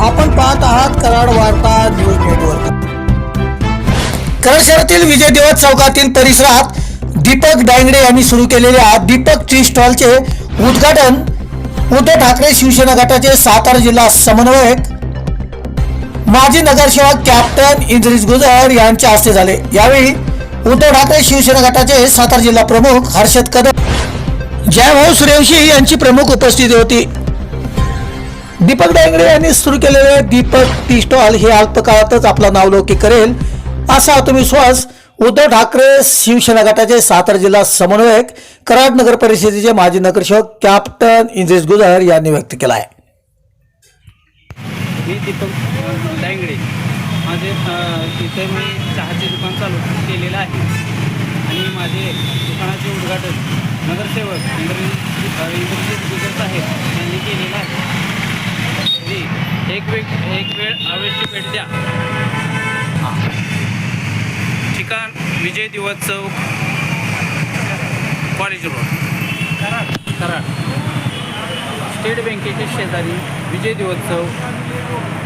आपण पाहत आहात कराड वार्ता न्यूज नेटवर्क. कराड शहरातील विजय दिवस चौकातील परिसरात दीपक डांगडे यांनी सुरू केलेल्या दीपक टी स्टॉलचे उद्घाटन उद्धव ठाकरे शिवसेना गटाचे सातारा जिल्हा समन्वयक माजी नगरसेवक कॅप्टन इंद्रिज गुजर यांच्या हस्ते झाले. यावेळी उद्धव ठाकरे शिवसेना गटाचे सातारा जिल्हा प्रमुख हर्षद कदम जयभाऊ सूर्यवंशी यांची प्रमुख उपस्थिती होती. दीपक डांगरे यांनी सुरू केलेले दीपक टी स्टॉल हे अल्पकाळातच आपला नावलौकिक करेल. असा आत्मविश्वास उद्धव ठाकरे शिवसेना गटाचे सातारा जिल्हा समन्वयक कराड नगर परिषदेचे माजी नगरसेवक कॅप्टन इंद्रिस गुजर यांनी व्यक्त केला आहे मी दीपक डांगडे माझे अ, इथे मी चहाचे दुकान चालू केलेलं आहे. आणि माझे दुकानाचे उद्घाटन नगरसेवक इंद्रजित इंद्रजित गुजर साहेब यांनी केलेलं आहे. एक वेळ एक वेळ अवश्य भेट द्या. ठिकाण Vijay Diwas Chowk college road Karad. Karad. State बँकेच्या शेजारी विजय दिवस चौक.